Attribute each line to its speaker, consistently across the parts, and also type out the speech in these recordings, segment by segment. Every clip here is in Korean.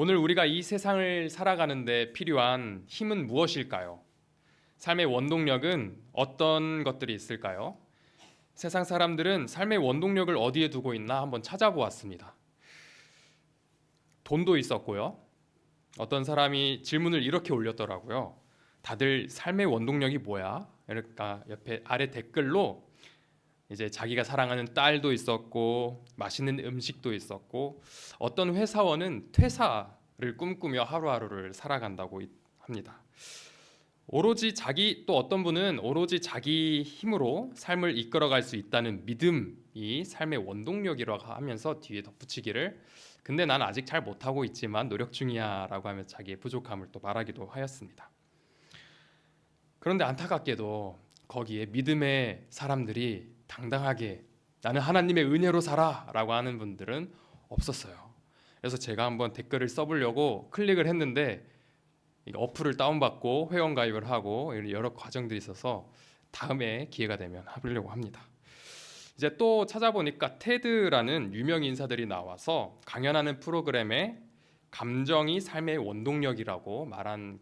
Speaker 1: 오늘 우리가 이 세상을 살아가는데 필요한 힘은 무엇일까요? 삶의 원동력은 어떤 것들이 있을까요? 세상 사람들은 삶의 원동력을 어디에 두고 있나 한번 찾아보았습니다. 돈도 있었고요. 어떤 사람이 질문을 이렇게 올렸더라고요. 다들 삶의 원동력이 뭐야? 그러니까 옆에 아래 댓글로 이제 자기가 사랑하는 딸도 있었고 맛있는 음식도 있었고 어떤 회사원은 퇴사를 꿈꾸며 하루하루를 살아간다고 합니다. 오로지 자기 또 어떤 분은 오로지 자기 힘으로 삶을 이끌어갈 수 있다는 믿음이 삶의 원동력이라고 하면서 뒤에 덧붙이기를 근데 난 아직 잘 못하고 있지만 노력 중이야라고 하며 자기의 부족함을 또 말하기도 하였습니다. 그런데 안타깝게도 거기에 믿음의 사람들이 당당하게 나는 하나님의 은혜로 살아라고 하는 분들은 없었어요. 그래서 제가 한번 댓글을 써보려고 클릭을 했는데 어플을 다운받고 회원 가입을 하고 여러 과정들이 있어서 다음에 기회가 되면 해보려고 합니다. 이제 또 찾아보니까 테드라는 유명 인사들이 나와서 강연하는 프로그램에 감정이 삶의 원동력이라고 말한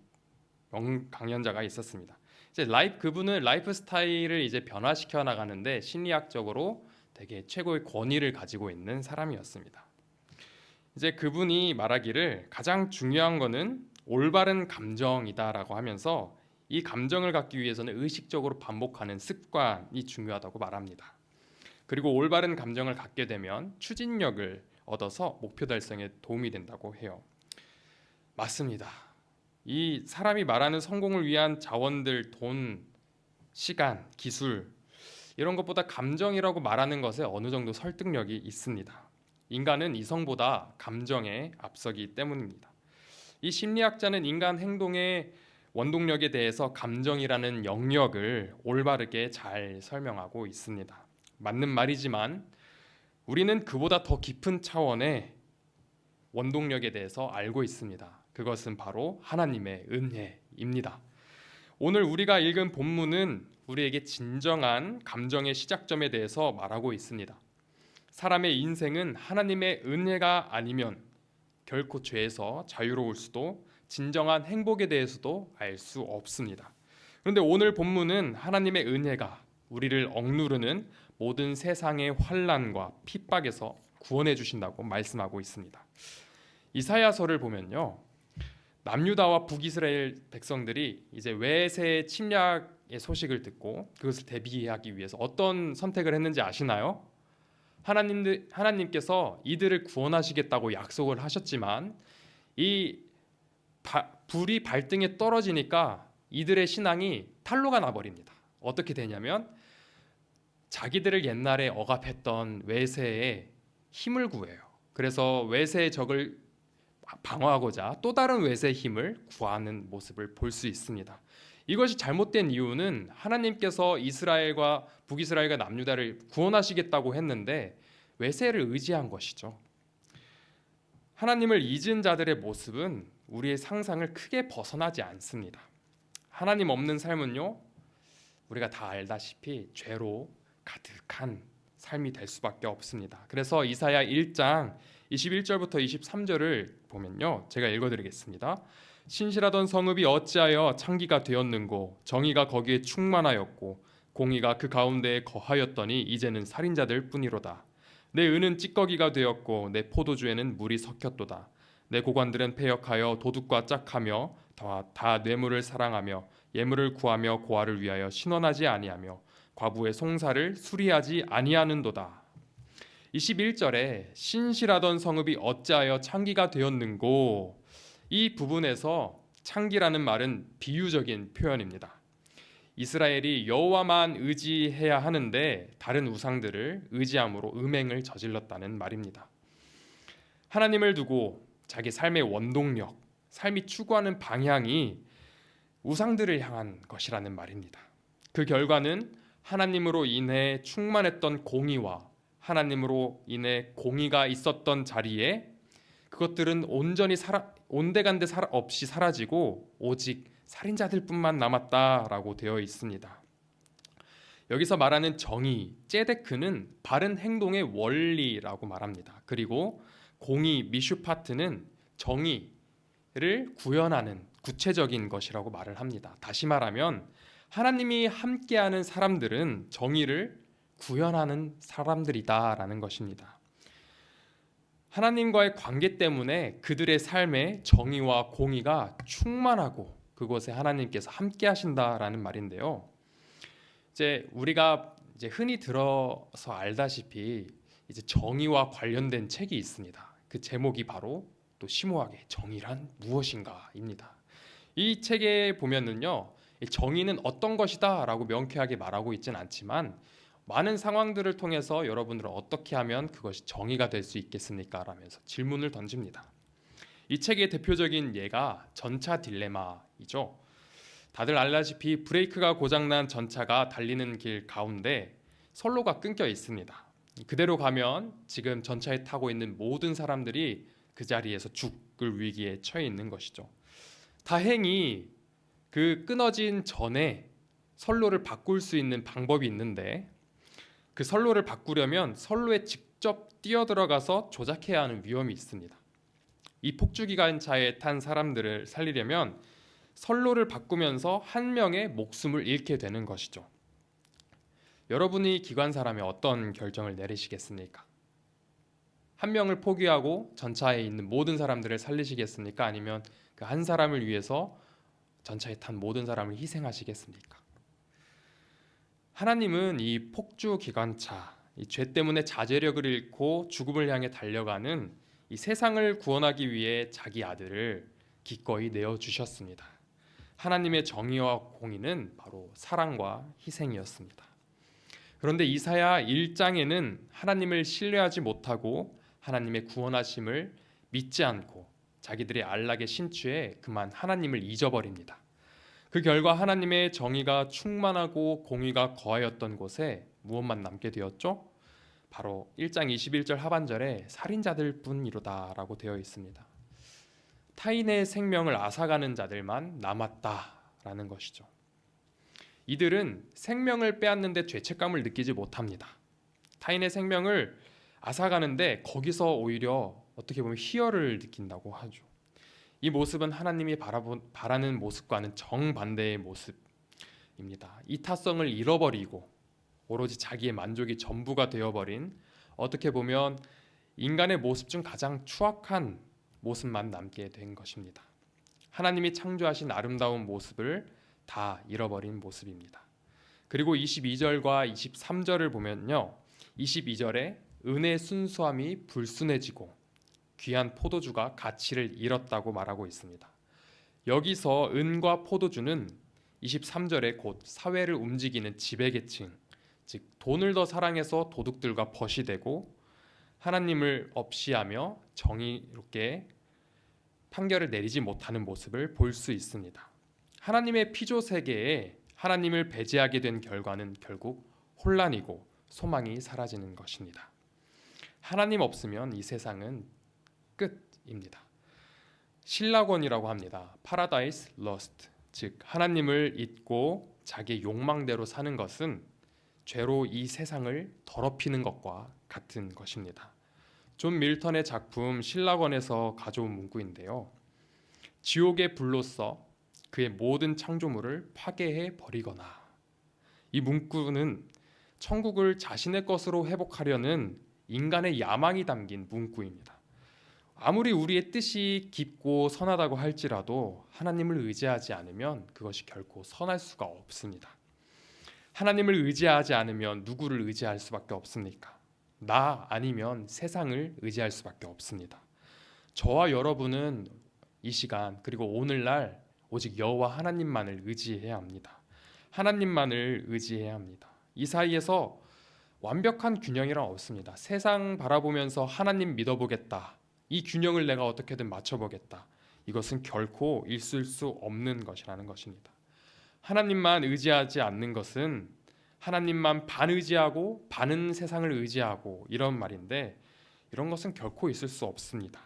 Speaker 1: 강연자가 있었습니다. 이제 라이프 그분은 라이프 스타일을 이제 변화시켜 나가는데 심리학적으로 되게 최고의 권위를 가지고 있는 사람이었습니다. 이제 그분이 말하기를 가장 중요한 거는 올바른 감정이다라고 하면서 이 감정을 갖기 위해서는 의식적으로 반복하는 습관이 중요하다고 말합니다. 그리고 올바른 감정을 갖게 되면 추진력을 얻어서 목표 달성에 도움이 된다고 해요. 맞습니다. 이 사람이 말하는 성공을 위한 자원들, 돈, 시간, 기술 이런 것보다 감정이라고 말하는 것에 어느 정도 설득력이 있습니다. 인간은 이성보다 감정에 앞서기 때문입니다. 이 심리학자는 인간 행동의 원동력에 대해서 감정이라는 영역을 올바르게 잘 설명하고 있습니다. 맞는 말이지만 우리는 그보다 더 깊은 차원의 원동력에 대해서 알고 있습니다. 그것은 바로 하나님의 은혜입니다. 오늘 우리가 읽은 본문은 우리에게 진정한 감정의 시작점에 대해서 말하고 있습니다. 사람의 인생은 하나님의 은혜가 아니면 결코 죄에서 자유로울 수도 진정한 행복에 대해서도 알 수 없습니다. 그런데 오늘 본문은 하나님의 은혜가 우리를 억누르는 모든 세상의 환란과 핍박에서 구원해 주신다고 말씀하고 있습니다. 이사야서를 보면요. 남유다와 북이스라엘 백성들이 이제 외세 침략의 소식을 듣고 그것을 대비하기 위해서 어떤 선택을 했는지 아시나요? 하나님 하나님께서 이들을 구원하시겠다고 약속을 하셨지만 이 바, 불이 발등에 떨어지니까 이들의 신앙이 탄로가 나버립니다. 어떻게 되냐면 자기들을 옛날에 억압했던 외세의 힘을 구해요. 그래서 외세의 적을 방어하고자 또 다른 외세 힘을 구하는 모습을 볼 수 있습니다. 이것이 잘못된 이유는 하나님께서 이스라엘과 북이스라엘과 남유다를 구원하시겠다고 했는데 외세를 의지한 것이죠. 하나님을 잊은 자들의 모습은 우리의 상상을 크게 벗어나지 않습니다. 하나님 없는 삶은요, 우리가 다 알다시피 죄로 가득한 삶이 될 수밖에 없습니다. 그래서 이사야 1장 21절부터 23절을 보면요. 제가 읽어 드리겠습니다. 신실하던 성읍이 어찌하여 창기가 되었는고 정의가 거기에 충만하였고 공의가 그 가운데에 거하였더니 이제는 살인자들 뿐이로다. 내 은은 찌꺼기가 되었고 내 포도주에는 물이 섞였도다. 내 고관들은 폐역하여 도둑과 짝하며 다, 다 뇌물을 사랑하며 예물을 구하며 고아를 위하여 신원하지 아니하며 과부의 송사를 수리하지 아니하는도다. 21절에 신실하던 성읍이 어찌하여 창기가 되었는고 이 부분에서 창기라는 말은 비유적인 표현입니다. 이스라엘이 여호와만 의지해야 하는데 다른 우상들을 의지함으로 음행을 저질렀다는 말입니다. 하나님을 두고 자기 삶의 원동력, 삶이 추구하는 방향이 우상들을 향한 것이라는 말입니다. 그 결과는 하나님으로 인해 충만했던 공의와 하나님으로 인해 공의가 있었던 자리에 그것들은 온전히 사라, 온데간데 사라, 없이 사라지고 오직 살인자들뿐만 남았다라고 되어 있습니다. 여기서 말하는 정의, 제데크는 바른 행동의 원리라고 말합니다. 그리고 공의, 미슈파트는 정의를 구현하는 구체적인 것이라고 말을 합니다. 다시 말하면 하나님이 함께하는 사람들은 정의를 구현하는 사람들이다라는 것입니다. 하나님과의 관계 때문에 그들의 삶에 정의와 공의가 충만하고 그곳에 하나님께서 함께 하신다라는 말인데요. 이제 우리가 이제 흔히 들어서 알다시피 이제 정의와 관련된 책이 있습니다. 그 제목이 바로 또 심오하게 정의란 무엇인가입니다. 이 책에 보면은요, 이 정의는 어떤 것이다라고 명쾌하게 말하고 있지는 않지만 많은 상황들을 통해서 여러분들은 어떻게 하면 그것이 정의가 될 수 있겠습니까? 라면서 질문을 던집니다. 이 책의 대표적인 예가 전차 딜레마이죠. 다들 알다시피 브레이크가 고장난 전차가 달리는 길 가운데 선로가 끊겨 있습니다. 그대로 가면 지금 전차에 타고 있는 모든 사람들이 그 자리에서 죽을 위기에 처해 있는 것이죠. 다행히 그 끊어진 전에 선로를 바꿀 수 있는 방법이 있는데 그 선로를 바꾸려면 선로에 직접 뛰어들어가서 조작해야 하는 위험이 있습니다. 이 폭주기관차에 탄 사람들을 살리려면 선로를 바꾸면서 한 명의 목숨을 잃게 되는 것이죠. 여러분이 기관사라면 어떤 결정을 내리시겠습니까? 한 명을 포기하고 전차에 있는 모든 사람들을 살리시겠습니까? 아니면 그 한 사람을 위해서 전차에 탄 모든 사람을 희생하시겠습니까? 하나님은 이 폭주 기관차, 이 죄 때문에 자제력을 잃고 죽음을 향해 달려가는 이 세상을 구원하기 위해 자기 아들을 기꺼이 내어 주셨습니다. 하나님의 정의와 공의는 바로 사랑과 희생이었습니다. 그런데 이사야 1장에는 하나님을 신뢰하지 못하고 하나님의 구원하심을 믿지 않고 자기들의 안락에 신취해 그만 하나님을 잊어버립니다. 그 결과 하나님의 정의가 충만하고 공의가 거하였던 곳에 무엇만 남게 되었죠? 바로 1장 21절 하반절에 살인자들 뿐이로다라고 되어 있습니다. 타인의 생명을 앗아가는 자들만 남았다라는 것이죠. 이들은 생명을 빼앗는데 죄책감을 느끼지 못합니다. 타인의 생명을 앗아가는데 거기서 오히려 어떻게 보면 희열을 느낀다고 하죠. 이 모습은 하나님이 바라보, 바라는 모습과는 정반대의 모습입니다. 이타성을 잃어버리고 오로지 자기의 만족이 전부가 되어버린 어떻게 보면 인간의 모습 중 가장 추악한 모습만 남게 된 것입니다. 하나님이 창조하신 아름다운 모습을 다 잃어버린 모습입니다. 그리고 22절과 23절을 보면요. 22절에 은의 순수함이 불순해지고 귀한 포도주가 가치를 잃었다고 말하고 있습니다. 여기서 은과 포도주는 23절에 곧 사회를 움직이는 지배계층, 즉 돈을 더 사랑해서 도둑들과 벗이 되고 하나님을 없이하며 정의롭게 판결을 내리지 못하는 모습을 볼 수 있습니다. 하나님의 피조 세계에 하나님을 배제하게 된 결과는 결국 혼란이고 소망이 사라지는 것입니다. 하나님 없으면 이 세상은 끝입니다. 신라권이라고 합니다. 파라다이스 러스트 즉 하나님을 잊고 자기 욕망대로 사는 것은 죄로 이 세상을 더럽히는 것과 같은 것입니다. 존 밀턴의 작품 신라권에서 가져온 문구인데요. 지옥의 불로서 그의 모든 창조물을 파괴해 버리거나 이 문구는 천국을 자신의 것으로 회복하려는 인간의 야망이 담긴 문구입니다. 아무리 우리의 뜻이 깊고 선하다고 할지라도 하나님을 의지하지 않으면 그것이 결코 선할 수가 없습니다. 하나님을 의지하지 않으면 누구를 의지할 수밖에 없습니까? 나 아니면 세상을 의지할 수밖에 없습니다. 저와 여러분은 이 시간 그리고 오늘날 오직 여호와 하나님만을 의지해야 합니다. 하나님만을 의지해야 합니다. 이 사이에서 완벽한 균형이란 없습니다. 세상 바라보면서 하나님 믿어보겠다. 이 균형을 내가 어떻게든 맞춰보겠다. 이것은 결코 있을 수 없는 것이라는 것입니다. 하나님만 의지하지 않는 것은 하나님만 반 의지하고 반은 세상을 의지하고 이런 말인데 이런 것은 결코 있을 수 없습니다.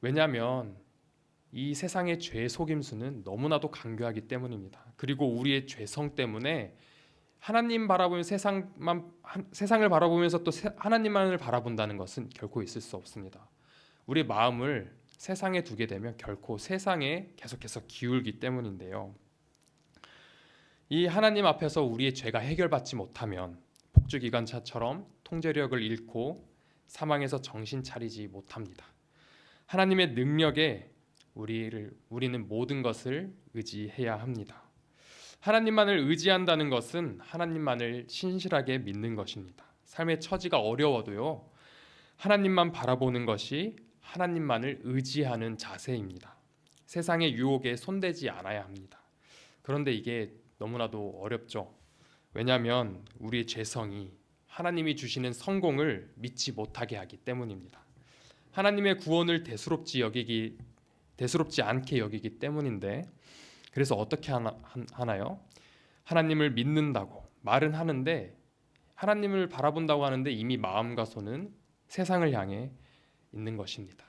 Speaker 1: 왜냐하면 이 세상의 죄 속임수는 너무나도 강교하기 때문입니다. 그리고 우리의 죄성 때문에 하나님 바라보면 세상만 세상을 바라보면서 또 하나님만을 바라본다는 것은 결코 있을 수 없습니다. 우리 마음을 세상에 두게 되면 결코 세상에 계속해서 기울기 때문인데요. 이 하나님 앞에서 우리의 죄가 해결받지 못하면 폭주기관차처럼 통제력을 잃고 사망에서 정신 차리지 못합니다. 하나님의 능력에 우리를 우리는 모든 것을 의지해야 합니다. 하나님만을 의지한다는 것은 하나님만을 신실하게 믿는 것입니다. 삶의 처지가 어려워도요. 하나님만 바라보는 것이 하나님만을 의지하는 자세입니다. 세상의 유혹에 손대지 않아야 합니다. 그런데 이게 너무나도 어렵죠. 왜냐하면 우리의 죄성이 하나님이 주시는 성공을 믿지 못하게 하기 때문입니다. 하나님의 구원을 대수롭지 여기기 대수롭지 않게 여기기 때문인데 그래서 어떻게 하나, 하나요? 하나님을 믿는다고 말은 하는데 하나님을 바라본다고 하는데 이미 마음과 손은 세상을 향해 있는 것입니다.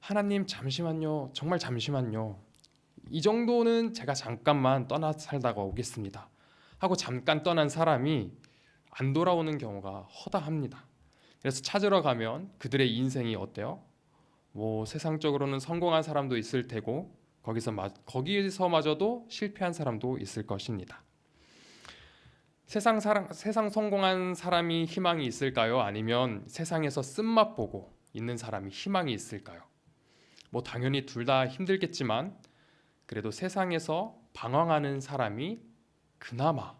Speaker 1: 하나님 잠시만요. 정말 잠시만요. 이 정도는 제가 잠깐만 떠나 살다가 오겠습니다. 하고 잠깐 떠난 사람이 안 돌아오는 경우가 허다합니다. 그래서 찾으러 가면 그들의 인생이 어때요? 뭐 세상적으로는 성공한 사람도 있을 테고 거기서 마, 거기서마저도 실패한 사람도 있을 것입니다. 세상 사랑, 세상 성공한 사람이 희망이 있을까요? 아니면 세상에서 쓴맛 보고 있는 사람이 희망이 있을까요? 뭐 당연히 둘 다 힘들겠지만 그래도 세상에서 방황하는 사람이 그나마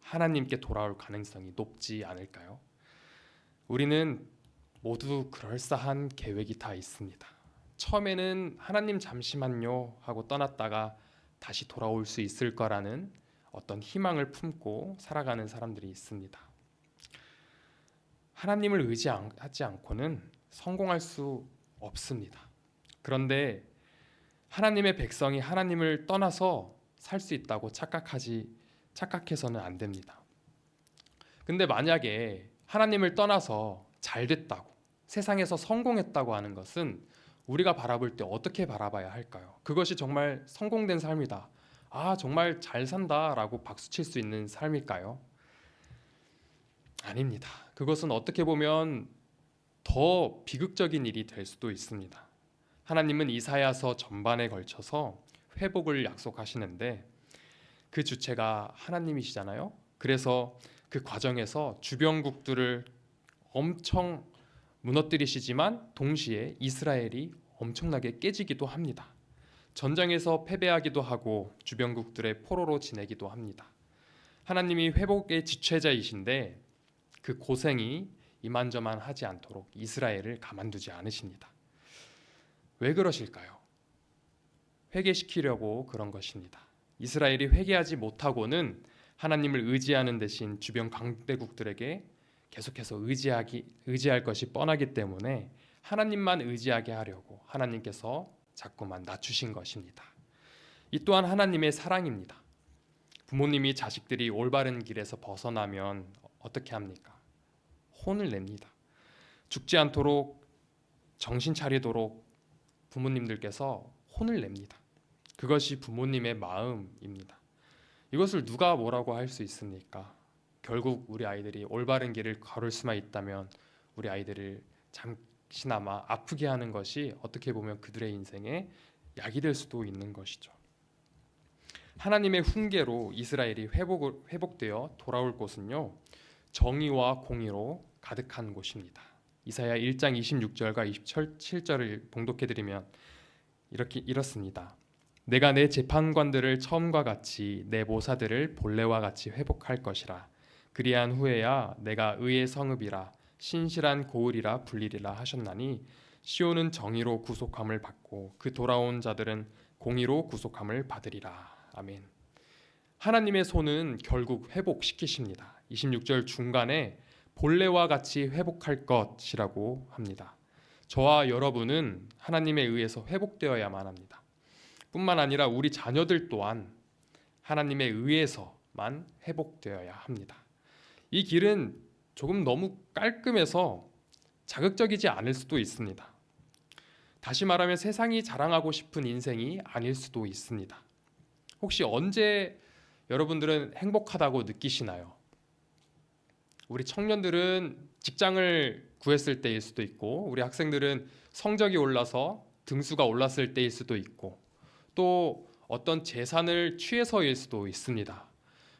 Speaker 1: 하나님께 돌아올 가능성이 높지 않을까요? 우리는 모두 그럴싸한 계획이 다 있습니다. 처음에는 하나님 잠시만요 하고 떠났다가 다시 돌아올 수 있을 거라는 어떤 희망을 품고 살아가는 사람들이 있습니다. 하나님을 의지하지 않고는 성공할 수 없습니다. 그런데 하나님의 백성이 하나님을 떠나서 살 수 있다고 착각하지 착각해서는 안 됩니다. 근데 만약에 하나님을 떠나서 잘 됐다고 세상에서 성공했다고 하는 것은 우리가 바라볼 때 어떻게 바라봐야 할까요? 그것이 정말 성공된 삶이다. 아, 정말 잘 산다라고 박수 칠 수 있는 삶일까요? 아닙니다. 그것은 어떻게 보면 더 비극적인 일이 될 수도 있습니다. 하나님은 이사야서 전반에 걸쳐서 회복을 약속하시는데 그 주체가 하나님이시잖아요. 그래서 그 과정에서 주변국들을 엄청 무너뜨리시지만 동시에 이스라엘이 엄청나게 깨지기도 합니다. 전장에서 패배하기도 하고 주변국들의 포로로 지내기도 합니다. 하나님이 회복의 지체자이신데 그 고생이 이만저만 하지 않도록 이스라엘을 가만두지 않으십니다. 왜 그러실까요? 회개시키려고 그런 것입니다. 이스라엘이 회개하지 못하고는 하나님을 의지하는 대신 주변 강대국들에게 계속해서 의지하기 의지할 것이 뻔하기 때문에 하나님만 의지하게 하려고 하나님께서 자꾸만 낮추신 것입니다. 이 또한 하나님의 사랑입니다. 부모님이 자식들이 올바른 길에서 벗어나면 어떻게 합니까? 혼을 냅니다. 죽지 않도록 정신 차리도록 부모님들께서 혼을 냅니다. 그것이 부모님의 마음입니다. 이것을 누가 뭐라고 할 수 있습니까? 결국 우리 아이들이 올바른 길을 걸을 수만 있다면 우리 아이들을 잠 시나마 아프게 하는 것이 어떻게 보면 그들의 인생에 약이 될 수도 있는 것이죠. 하나님의 훈계로 이스라엘이 회복을, 회복되어 돌아올 곳은요 정의와 공의로 가득한 곳입니다. 이사야 1장 26절과 27절을 봉독해 드리면 이렇게 이렇습니다. 내가 내 재판관들을 처음과 같이 내 모사들을 본래와 같이 회복할 것이라. 그리한 후에야 내가 의의 성읍이라 신실한 고을이라 불리리라 하셨나니 시온은 정의로 구속함을 받고 그 돌아온 자들은 공의로 구속함을 받으리라. 아멘. 하나님의 손은 결국 회복시키십니다. 26절 중간에 본래와 같이 회복할 것이라고 합니다. 저와 여러분은 하나님에 의해서 회복되어야만 합니다. 뿐만 아니라 우리 자녀들 또한 하나님에 의해서만 회복되어야 합니다. 이 길은 조금 너무 깔끔해서 자극적이지 않을 수도 있습니다. 다시 말하면 세상이 자랑하고 싶은 인생이 아닐 수도 있습니다. 혹시 언제 여러분들은 행복하다고 느끼시나요? 우리 청년들은 직장을 구했을 때일 수도 있고 우리 학생들은 성적이 올라서 등수가 올랐을 때일 수도 있고 또 어떤 재산을 취해서일 수도 있습니다.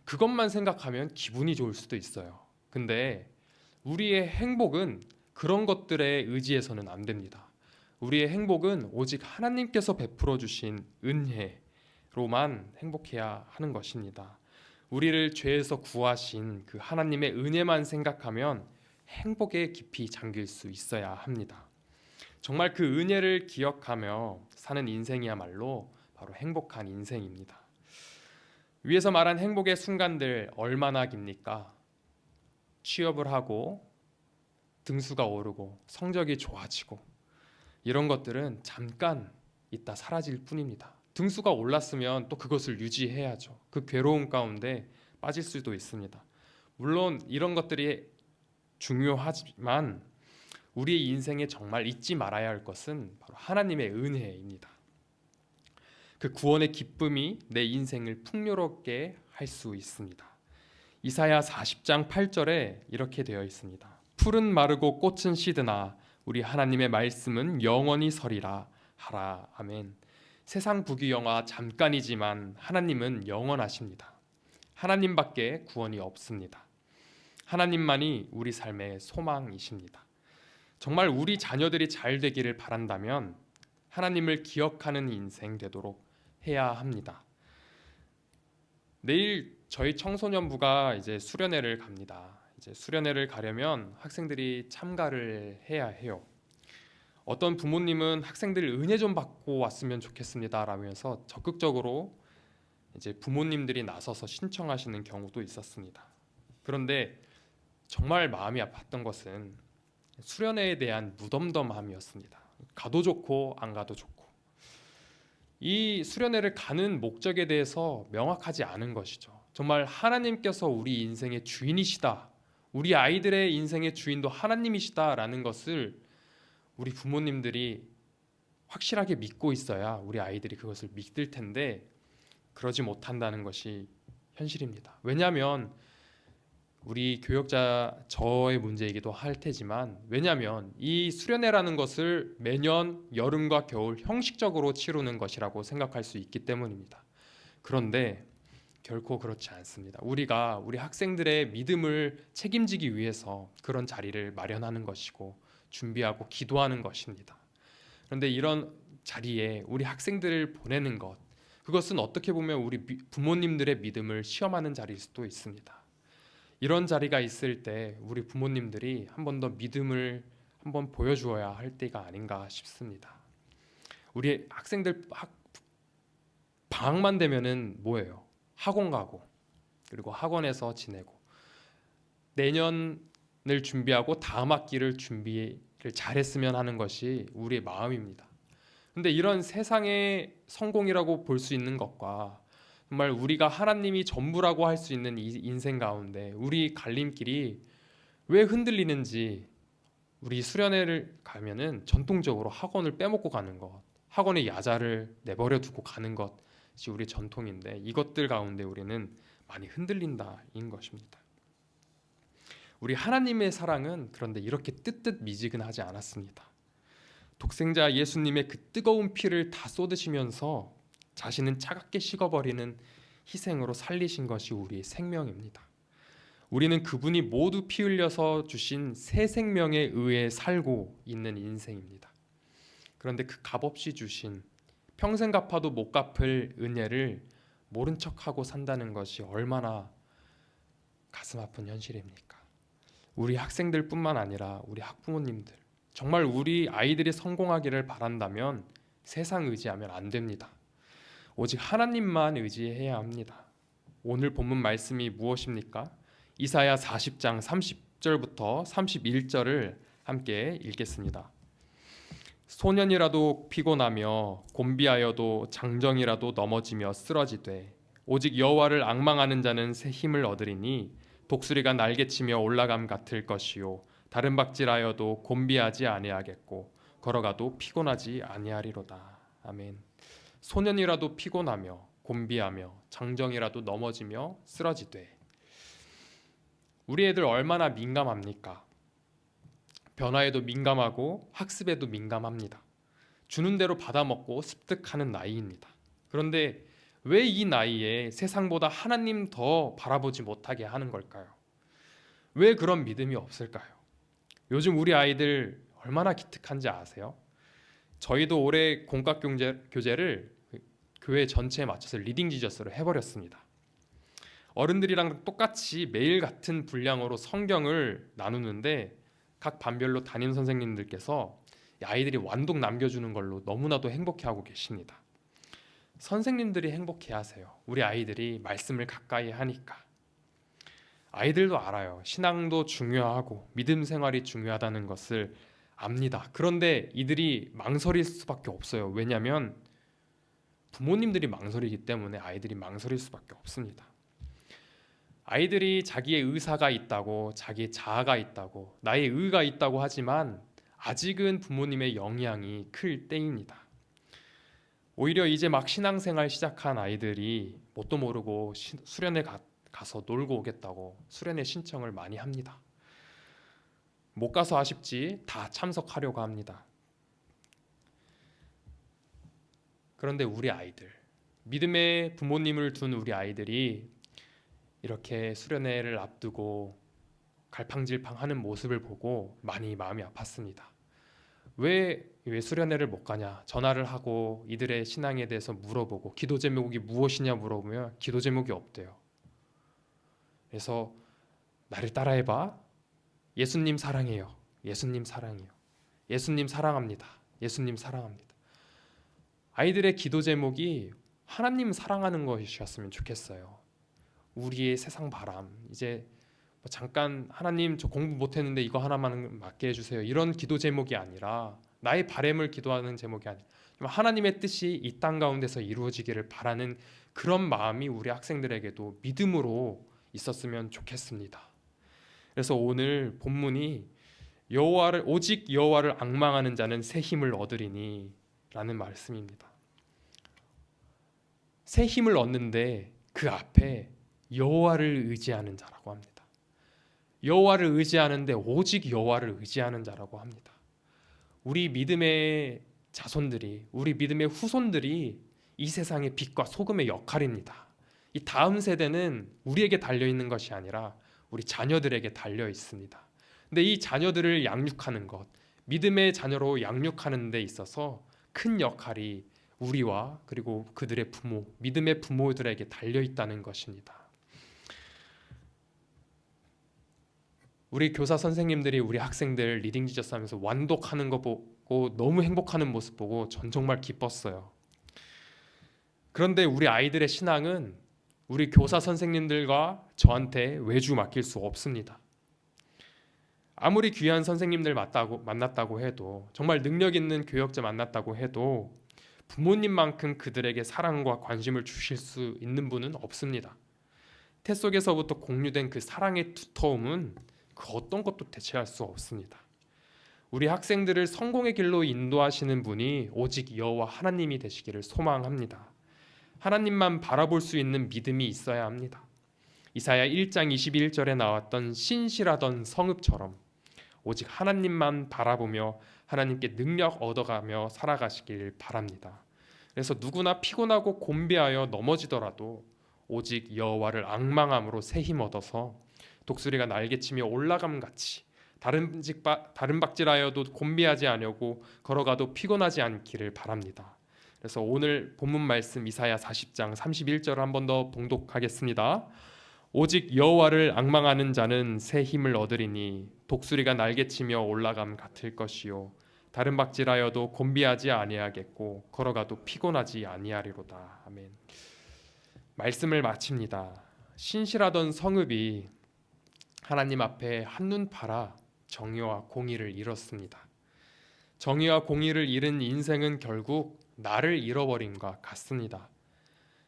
Speaker 1: 그것만 생각하면 기분이 좋을 수도 있어요. 근데 우리의 행복은 그런 것들에 의지해서는 안 됩니다. 우리의 행복은 오직 하나님께서 베풀어 주신 은혜로만 행복해야 하는 것입니다. 우리를 죄에서 구하신 그 하나님의 은혜만 생각하면 행복에 깊이 잠길 수 있어야 합니다. 정말 그 은혜를 기억하며 사는 인생이야말로 바로 행복한 인생입니다. 위에서 말한 행복의 순간들 얼마나 깁니까? 취업을 하고 등수가 오르고 성적이 좋아지고 이런 것들은 잠깐 있다 사라질 뿐입니다. 등수가 올랐으면 또 그것을 유지해야죠. 그 괴로움 가운데 빠질 수도 있습니다. 물론 이런 것들이 중요하지만 우리의 인생에 정말 잊지 말아야 할 것은 바로 하나님의 은혜입니다. 그 구원의 기쁨이 내 인생을 풍요롭게 할 수 있습니다. 이사야 40장 8절에 이렇게 되어 있습니다. 풀은 마르고 꽃은 시드나 우리 하나님의 말씀은 영원히 서리라 하라 아멘. 세상 부귀영화 잠깐이지만 하나님은 영원하십니다. 하나님밖에 구원이 없습니다. 하나님만이 우리 삶의 소망이십니다. 정말 우리 자녀들이 잘 되기를 바란다면 하나님을 기억하는 인생 되도록 해야 합니다. 내일 저희 청소년부가 이제 수련회를 갑니다. 이제 수련회를 가려면 학생들이 참가를 해야 해요. 어떤 부모님은 학생들 은혜 좀 받고 왔으면 좋겠습니다 라면서 적극적으로 이제 부모님들이 나서서 신청하시는 경우도 있었습니다. 그런데 정말 마음이 아팠던 것은 수련회에 대한 무덤덤함이었습니다. 가도 좋고 안 가도 좋고 이 수련회를 가는 목적에 대해서 명확하지 않은 것이죠. 정말 하나님께서 우리 인생의 주인이시다. 우리 아이들의 인생의 주인도 하나님이시다라는 것을 우리 부모님들이 확실하게 믿고 있어야 우리 아이들이 그것을 믿을 텐데 그러지 못한다는 것이 현실입니다. 왜냐하면 우리 교역자 저의 문제이기도 할 테지만 왜냐하면 이 수련회라는 것을 매년 여름과 겨울 형식적으로 치르는 것이라고 생각할 수 있기 때문입니다. 그런데 결코 그렇지 않습니다. 우리가 우리 학생들의 믿음을 책임지기 위해서 그런 자리를 마련하는 것이고 준비하고 기도하는 것입니다. 그런데 이런 자리에 우리 학생들을 보내는 것 그것은 어떻게 보면 우리 부모님들의 믿음을 시험하는 자리일 수도 있습니다. 이런 자리가 있을 때 우리 부모님들이 한 번 더 믿음을 한번 보여주어야 할 때가 아닌가 싶습니다. 우리 학생들 학, 방학만 되면은 뭐예요? 학원 가고 그리고 학원에서 지내고 내년을 준비하고 다음 학기를 준비를 잘했으면 하는 것이 우리의 마음입니다. 근데 이런 세상의 성공이라고 볼 수 있는 것과 정말 우리가 하나님이 전부라고 할 수 있는 이 인생 가운데 우리 갈림길이 왜 흔들리는지 우리 수련회를 가면은 전통적으로 학원을 빼먹고 가는 것, 학원의 야자를 내버려 두고 가는 것 이 우리 전통인데 이것들 가운데 우리는 많이 흔들린다인 것입니다. 우리 하나님의 사랑은 그런데 이렇게 뜨뜻 미지근하지 않았습니다. 독생자 예수님의 그 뜨거운 피를 다 쏟으시면서 자신은 차갑게 식어버리는 희생으로 살리신 것이 우리의 생명입니다. 우리는 그분이 모두 피 흘려서 주신 새 생명에 의해 살고 있는 인생입니다. 그런데 그 값없이 주신 평생 갚아도 못 갚을 은혜를 모른 척하고 산다는 것이 얼마나 가슴 아픈 현실입니까? 우리 학생들뿐만 아니라 우리 학부모님들 정말 우리 아이들이 성공하기를 바란다면 세상 의지하면 안 됩니다. 오직 하나님만 의지해야 합니다. 오늘 본문 말씀이 무엇입니까? 이사야 40장 30절부터 31절을 함께 읽겠습니다. 소년이라도 피곤하며 곤비하여도 장정이라도 넘어지며 쓰러지되 오직 여호와를 앙망하는 자는 새 힘을 얻으리니 독수리가 날개치며 올라감 같을 것이요 다른 박질하여도 곤비하지 아니하겠고 걸어가도 피곤하지 아니하리로다. 아멘. 소년이라도 피곤하며 곤비하며 장정이라도 넘어지며 쓰러지되 우리 애들 얼마나 민감합니까? 변화에도 민감하고 학습에도 민감합니다. 주는 대로 받아먹고 습득하는 나이입니다. 그런데 왜 이 나이에 세상보다 하나님 더 바라보지 못하게 하는 걸까요? 왜 그런 믿음이 없을까요? 요즘 우리 아이들 얼마나 기특한지 아세요? 저희도 올해 공각 교재, 교재를 교회 전체에 맞춰서 리딩 지저스로 해버렸습니다. 어른들이랑 똑같이 매일 같은 분량으로 성경을 나누는데 각 반별로 담임 선생님들께서 이 아이들이 완독 남겨주는 걸로 너무나도 행복해하고 계십니다. 선생님들이 행복해하세요. 우리 아이들이 말씀을 가까이 하니까. 아이들도 알아요. 신앙도 중요하고 믿음 생활이 중요하다는 것을 압니다. 그런데 이들이 망설일 수밖에 없어요. 왜냐하면 부모님들이 망설이기 때문에 아이들이 망설일 수밖에 없습니다. 아이들이 자기의 의사가 있다고, 자기의 자아가 있다고, 나의 의가 있다고 하지만 아직은 부모님의 영향이 클 때입니다. 오히려 이제 막 신앙생활 시작한 아이들이 뭣도 모르고 시- 수련회 가, 가서 놀고 오겠다고 수련회 신청을 많이 합니다. 못 가서 아쉽지 다 참석하려고 합니다. 그런데 우리 아이들, 믿음의 부모님을 둔 우리 아이들이 이렇게 수련회를 앞두고 갈팡질팡하는 모습을 보고 많이 마음이 아팠습니다. 왜, 왜 수련회를 못 가냐? 전화를 하고 이들의 신앙에 대해서 물어보고 기도 제목이 무엇이냐 물어보면 기도 제목이 없대요. 그래서 나를 따라해봐. 예수님 사랑해요. 예수님 사랑해요. 예수님 사랑합니다. 예수님 사랑합니다. 아이들의 기도 제목이 하나님 사랑하는 것이었으면 좋겠어요. 우리의 세상 바람 이제 뭐 잠깐 하나님 저 공부 못했는데 이거 하나만 맡게 해주세요 이런 기도 제목이 아니라 나의 바램을 기도하는 제목이 아니라 좀 하나님의 뜻이 이 땅 가운데서 이루어지기를 바라는 그런 마음이 우리 학생들에게도 믿음으로 있었으면 좋겠습니다. 그래서 오늘 본문이 여호와를 오직 여호와를 앙망하는 자는 새 힘을 얻으리니라는 말씀입니다. 새 힘을 얻는데 그 앞에 여호와를 의지하는 자라고 합니다. 여호와를 의지하는데 오직 여호와를 의지하는 자라고 합니다. 우리 믿음의 자손들이 우리 믿음의 후손들이 이 세상의 빛과 소금의 역할입니다. 이 다음 세대는 우리에게 달려 있는 것이 아니라 우리 자녀들에게 달려 있습니다. 근데 이 자녀들을 양육하는 것, 믿음의 자녀로 양육하는 데 있어서 큰 역할이 우리와 그리고 그들의 부모, 믿음의 부모들에게 달려 있다는 것입니다. 우리 교사 선생님들이 우리 학생들 리딩 지저스 하면서 완독하는 거 보고 너무 행복하는 모습 보고 전 정말 기뻤어요. 그런데 우리 아이들의 신앙은 우리 교사 선생님들과 저한테 외주 맡길 수 없습니다. 아무리 귀한 선생님들 만났다고, 만났다고 해도 정말 능력 있는 교역자 만났다고 해도 부모님만큼 그들에게 사랑과 관심을 주실 수 있는 분은 없습니다. 태 속에서부터 공유된 그 사랑의 두터움은 그 어떤 것도 대체할 수 없습니다. 우리 학생들을 성공의 길로 인도하시는 분이 오직 여호와 하나님이 되시기를 소망합니다. 하나님만 바라볼 수 있는 믿음이 있어야 합니다. 이사야 1장 21절에 나왔던 신실하던 성읍처럼 오직 하나님만 바라보며 하나님께 능력 얻어가며 살아가시길 바랍니다. 그래서 누구나 피곤하고 곤비하여 넘어지더라도 오직 여호와를 앙망함으로 새 힘 얻어서 독수리가 날개치며 올라감 같이 다른 직바 다른 박질하여도 곤비하지 않으고 걸어가도 피곤하지 않기를 바랍니다. 그래서 오늘 본문 말씀 이사야 40장 31절을 한 번 더 봉독하겠습니다. 오직 여호와를 앙망하는 자는 새 힘을 얻으리니 독수리가 날개치며 올라감 같을 것이요 다른 박질하여도 곤비하지 아니하겠고 걸어가도 피곤하지 아니하리로다. 아멘. 말씀을 마칩니다. 신실하던 성읍이 하나님 앞에 한눈 팔아 정의와 공의를 잃었습니다. 정의와 공의를 잃은 인생은 결국 나를 잃어버림과 같습니다.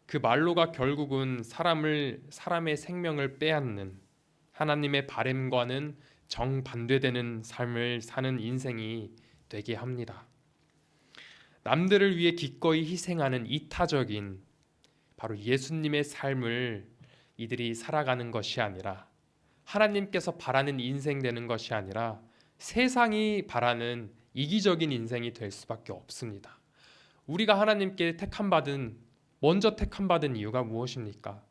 Speaker 1: 그 말로가 결국은 사람을 사람의 생명을 빼앗는 하나님의 바램과는 정반대되는 삶을 사는 인생이 되게 합니다. 남들을 위해 기꺼이 희생하는 이타적인 바로 예수님의 삶을 이들이 살아가는 것이 아니라 하나님께서 바라는 인생 되는 것이 아니라 세상이 바라는 이기적인 인생이 될 수밖에 없습니다. 우리가 하나님께 택함 받은 먼저 택함 받은 이유가 무엇입니까?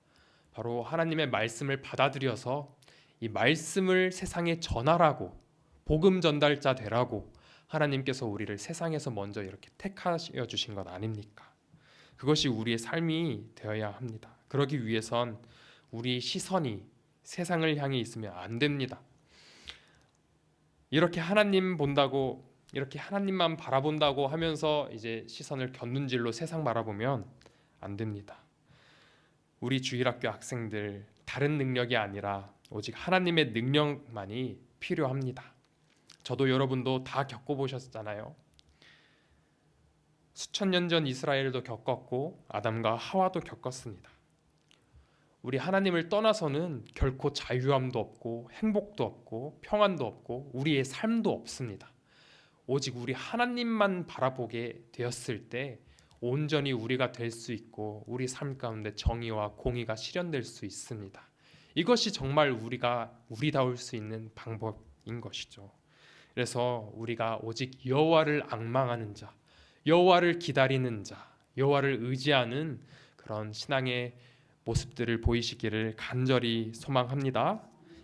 Speaker 1: 바로 하나님의 말씀을 받아들여서 이 말씀을 세상에 전하라고 복음 전달자 되라고 하나님께서 우리를 세상에서 먼저 이렇게 택하여 주신 것 아닙니까? 그것이 우리의 삶이 되어야 합니다. 그러기 위해선 우리 시선이 세상을 향해 있으면 안 됩니다. 이렇게 하나님 본다고 이렇게 하나님만 바라본다고 하면서 이제 시선을 곁눈질로 세상 바라보면 안 됩니다. 우리 주일학교 학생들 다른 능력이 아니라 오직 하나님의 능력만이 필요합니다. 저도 여러분도 다 겪어보셨잖아요. 수천 년 전 이스라엘도 겪었고 아담과 하와도 겪었습니다. 우리 하나님을 떠나서는 결코 자유함도 없고 행복도 없고 평안도 없고 우리의 삶도 없습니다. 오직 우리 하나님만 바라보게 되었을 때 온전히 우리가 될 수 있고 우리 삶 가운데 정의와 공의가 실현될 수 있습니다. 이것이 정말 우리가 우리다울 수 있는 방법인 것이죠. 그래서 우리가 오직 여호와를 앙망하는 자, 여호와를 기다리는 자, 여호와를 의지하는 그런 신앙의 모습들을 보이시기를 간절히 소망합니다.